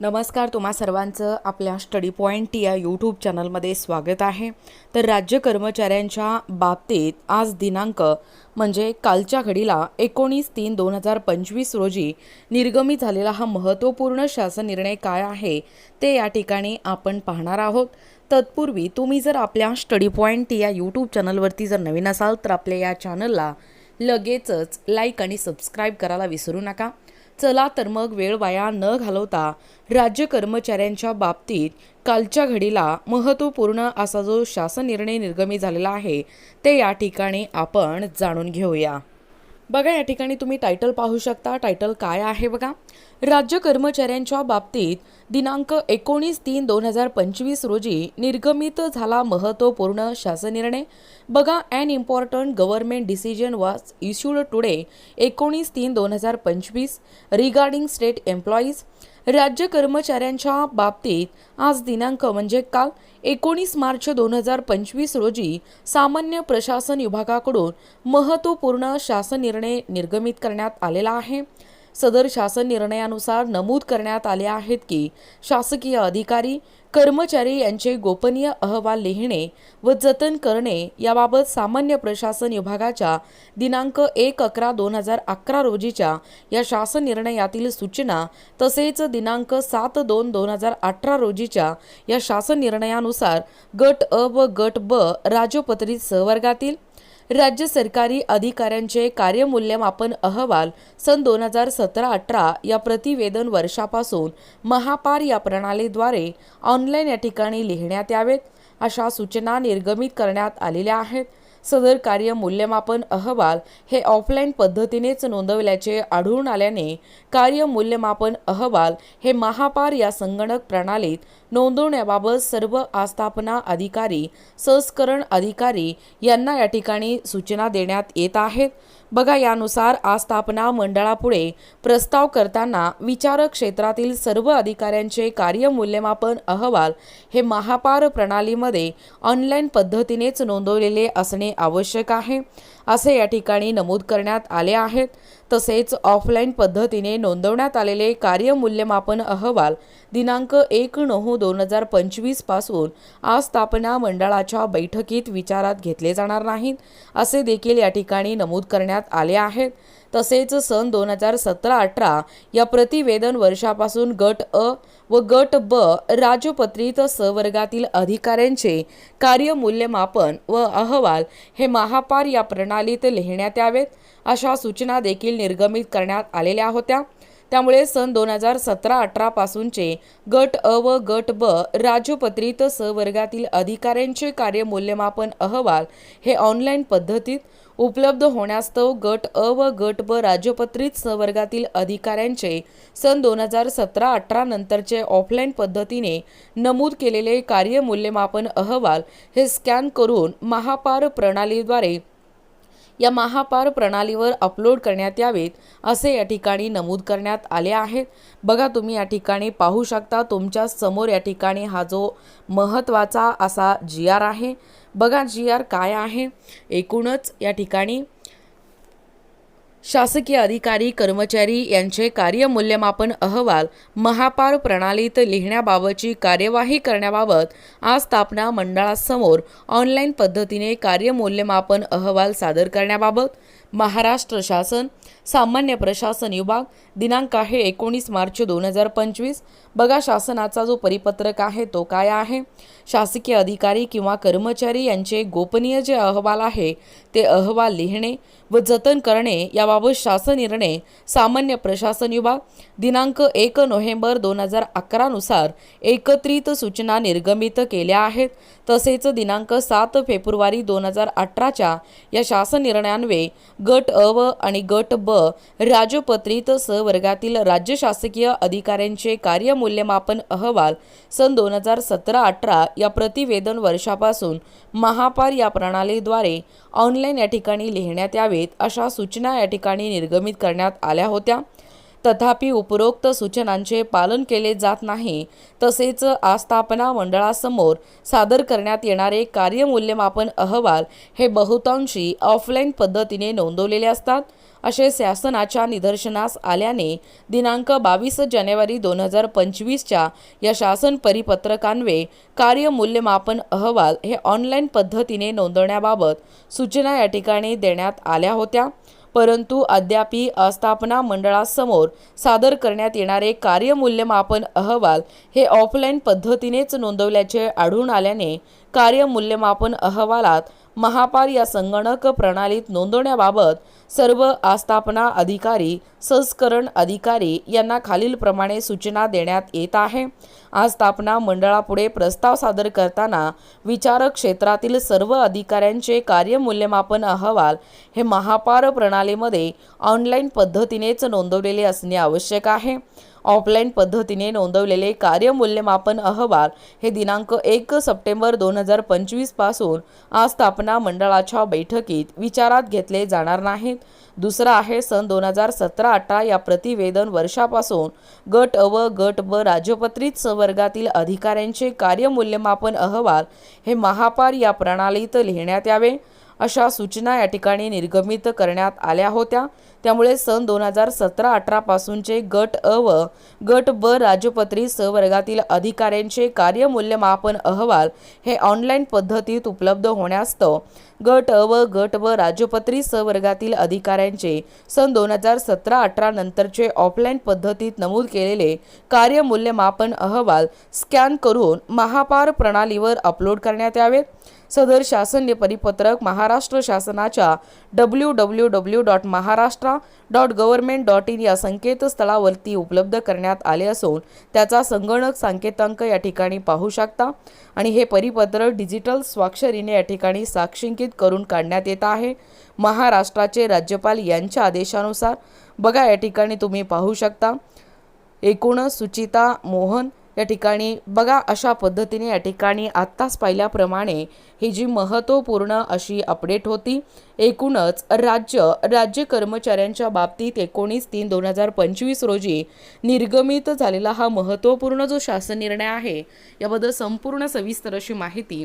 नमस्कार तुम्हा सर्वांचं आपल्या स्टडी पॉईंट या यूट्यूब चॅनलमध्ये स्वागत आहे. तर राज्य कर्मचाऱ्यांच्या बाबतीत आज दिनांक म्हणजे कालच्या घडीला एकोणीस तीन दोन हजार पंचवीस रोजी निर्गमित झालेला हा महत्त्वपूर्ण शासन निर्णय काय आहे ते या ठिकाणी आपण पाहणार आहोत. तत्पूर्वी तुम्ही जर आपल्या स्टडी पॉईंट या यूट्यूब चॅनलवरती जर नवीन असाल तर आपल्या या चॅनलला लगेचच लाईक आणि सबस्क्राईब करायला विसरू नका. चला तर मग वेळ वाया न घालवता राज्य कर्मचाऱ्यांच्या बाबतीत कालच्या घडीला महत्त्वपूर्ण असा जो शासन निर्णय निर्गमी झालेला आहे ते या ठिकाणी आपण जाणून घेऊया. बघा या ठिकाणी तुम्ही टायटल पाहू शकता. टायटल काय आहे बघा? राज्य कर्मचाऱ्यांच्या बाबतीत दिनांक एकोणीस तीन दोन हजार पंचवीस रोजी निर्गमित झाला महत्त्वपूर्ण शासन निर्णय. बघा and important government decision was issued today एकोणीस तीन दोन हजार पंचवीस रिगार्डिंग स्टेट एम्प्लॉईज राज्य कर्मचाऱ्यांच्या बाबतीत आज दिनांक म्हणजे काल एकोणीस मार्च दोन हजार पंचवीस रोजी सामान्य प्रशासन विभागाकडून महत्त्वपूर्ण शासन निर्णय निर्गमित करण्यात आलेला आहे. सदर शासन निर्णयानुसार नमूद करण्यात आले आहेत की शासकीय अधिकारी कर्मचारी यांचे गोपनीय अहवाल लिहिणे व जतन करणे याबाबत सामान्य प्रशासन विभागाच्या दिनांक एक अकरा दोन हजार अकरा रोजीच्या या शासन निर्णयातील सूचना तसेच दिनांक सात दोन दोन हजार अठरा रोजीच्या या शासन निर्णयानुसार गट अ व गट ब राजपत्रित सहवर्गातील राज्य सरकारी अधिकाऱ्यांचे कार्यमूल्यमापन अहवाल सन दोन हजार सतरा अठरा या प्रतिवेदन वर्षापासून महापार या प्रणालीद्वारे ऑनलाईन या ठिकाणी लिहिण्यात यावेत. अशा सूचना निर्गमित करण्यात आलेल्या आहेत. सदर कार्य मूल्यमापन अहवाल हे ऑफलाईन पद्धतीनेच नोंदवल्याचे आढळून आल्याने कार्य मूल्यमापन अहवाल हे महापार या संगणक प्रणालीत नोंदवण्याबाबत सर्व आस्थापना अधिकारी संस्करण अधिकारी यांना या ठिकाणी सूचना देण्यात येत आहेत. बघा यानुसार आस्थापना मंडळापुढे प्रस्ताव करताना विचारक क्षेत्रातील सर्व अधिकाऱ्यांचे कार्य मूल्यमापन अहवाल हे महापार प्रणालीमध्ये ऑनलाईन पद्धतीनेच नोंदवलेले असणे आवश्यक आहे. असे या ठिकाणी नमूद करण्यात आले आहेत. तसेच ऑफलाईन पद्धतीने नोंदवण्यात आलेले कार्यमूल्यमापन अहवाल दिनांक एक नऊ दोन हजार पंचवीसपासून आस्थापना मंडळाच्या बैठकीत विचारात घेतले जाणार नाहीत असे देखील या ठिकाणी नमूद करण्यात आले आहेत. तसेच सन दोन हजार सतरा अठरा या प्रतिवेदन वर्षापासून गट अ व गट ब राजपत्रित सवर्गातील अधिकाऱ्यांचे कार्यमूल्यमापन व अहवाल हे महापार या प्रणालीत लिहिण्यात यावेत. अशा सूचना देखील निर्गमित करण्यात आलेल्या होत्या. त्यामुळे सन दोन हजार सतरा अठरापासूनचे गट अ व गट ब राजपत्रित सवर्गातील अधिकाऱ्यांचे कार्यमूल्यमापन अहवाल हे ऑनलाईन पद्धतीत उपलब्ध होण्यास्तव गट अ व गट ब राजपत्रित संवर्गातील अधिकाऱ्यांचे सन दोन हजार सतरा अठरा नंतरचे ऑफलाईन पद्धतीने नमूद केलेले कार्यमूल्यमापन अहवाल हे स्कॅन करून महापार प्रणालीद्वारे या महापार प्रणालीवर अपलोड करण्यात यावेत असे या ठिकाणी नमूद करण्यात आले आहेत बघा तुम्ही या ठिकाणी पाहू शकता तुमच्यासमोर या ठिकाणी हा जो महत्त्वाचा असा जी आर आहे बघा जी आर काय आहे. एकूणच या ठिकाणी शासकीय अधिकारी कर्मचारी यांचे कार्यमूल्यमापन अहवाल महापार प्रणालीत लिहिण्याबाबतची कार्यवाही करण्याबाबत आज स्थापना मंडळासमोर ऑनलाईन पद्धतीने कार्यमूल्यमापन अहवाल सादर करण्याबाबत महाराष्ट्र शासन सामान्य प्रशासन विभाग दिनांक आहे एकोणीस मार्च दोन हजार पंचवीस. बघा शासनाचा जो परिपत्रक आहे तो काय आहे? शासकीय अधिकारी किंवा कर्मचारी यांचे गोपनीय जे अहवाल आहे ते अहवाल लिहिणे व जतन करणे याबाबत शासन निर्णय सामान्य प्रशासन विभाग दिनांक एक नोव्हेंबर दोन हजार अकरानुसार एकत्रित सूचना निर्गमित केल्या आहेत. तसेच दिनांक सात फेब्रुवारी दोन हजार अठराच्या या शासन निर्णयान्वये गट अ व आणि गट ब राजपत्रित स वर्गातील राज्य शासकीय अधिकाऱ्यांचे कार्यमूल्यमापन अहवाल सन दोन हजार सतरा अठरा या प्रतिवेदन वर्षापासून महापार या प्रणालीद्वारे ऑनलाईन या ठिकाणी लिहिण्यात यावेत अशा सूचना या ठिकाणी निर्गमित करण्यात आल्या होत्या. तथापि उपरोक्त सूचनांचे पालन केले जात नाही. तसेच आस्थापना मंडळासमोर सादर करण्यात येणारे कार्यमूल्यमापन अहवाल हे बहुतांशी ऑफलाईन पद्धतीने नोंदवलेले असतात. असे शासनाच्या निदर्शनास आल्याने दिनांक बावीस जानेवारी दोन हजार पंचवीसच्या या शासन परिपत्रकान्वे कार्य मूल्यमापन अहवाल हे ऑनलाईन पद्धतीने नोंदवण्याबाबत सूचना या ठिकाणी देण्यात आल्या होत्या. परंतु अद्यापी आस्थापना मंडळासमोर सादर करण्यात येणारे कार्यमूल्यमापन अहवाल हे ऑफलाईन पद्धतीनेच नोंदवल्याचे आढळून आल्याने कार्यमूल्यमापन अहवालात महापार या संगणक प्रणालीत नोंदवण्याबाबत सर्व आस्थापना अधिकारी संस्करण अधिकारी यांना खालीलप्रमाणे सूचना देण्यात येत आहे. आस्थापना मंडळापुढे प्रस्ताव सादर करताना विचार क्षेत्रातील सर्व अधिकाऱ्यांचे कार्यमूल्यमापन अहवाल हे महापार प्रणालीमध्ये ऑनलाईन पद्धतीनेच नोंदवलेले असणे आवश्यक आहे. ऑफलाईन पद्धतीने नोंदवलेले कार्यमूल्यमापन अहवाल हे दिनांक एक सप्टेंबर दोन हजार पंचवीसपासून आस्थापना मंडळाच्या बैठकीत विचारात घेतले जाणार नाहीत. दुसरा आहे सन दोन हजार सतरा अठरा या प्रतिवेदन वर्षापासून गट अ व गट ब राजपत्रित संवर्गातील अधिकाऱ्यांचे कार्यमूल्यमापन अहवाल हे महापार या प्रणालीत लिहिण्यात यावे. अशा सूचना या ठिकाणी निर्गमित करण्यात आल्या होत्या. त्यामुळे सन दोन हजार सतरा अठरापासूनचे गट अ व गट ब स वर्गातील अधिकाऱ्यांचे कार्यमूल्यमापन अहवाल हे ऑनलाईन पद्धतीत उपलब्ध होण्यास्तव गट अ व गट ब स वर्गातील अधिकाऱ्यांचे सन दोन हजार सतरा अठरा नंतरचे ऑफलाईन पद्धतीत नमूद केलेले कार्यमूल्यमापन अहवाल स्कॅन करून महापार प्रणालीवर अपलोड करण्यात यावेत सदर शासन परिपत्रक महाराष्ट्र शासनाच्या W W W dot Maharashtra dot government dot in या संकेतस्थळावरती उपलब्ध करण्यात आले असून त्याचा संगणक संकेतांक या ठिकाणी पाहू शकता. आणि हे परिपत्रक डिजिटल स्वाक्षरीने या ठिकाणी साक्षिंकित करून काढण्यात येत आहे. महाराष्ट्राचे राज्यपाल यांच्या आदेशानुसार बघा या ठिकाणी तुम्ही पाहू शकता. एकूण सुचिता मोहन या ठिकाणी बघा अशा पद्धतीने या ठिकाणी आत्ताच पाहिल्याप्रमाणे ही जी महत्त्वपूर्ण अशी अपडेट होती एकूणच राज्य राज्य कर्मचाऱ्यांच्या बाबतीत एकोणीस तीन दोन हजार पंचवीस रोजी निर्गमित झालेला हा महत्त्वपूर्ण जो शासन निर्णय आहे याबद्दल संपूर्ण सविस्तर अशी माहिती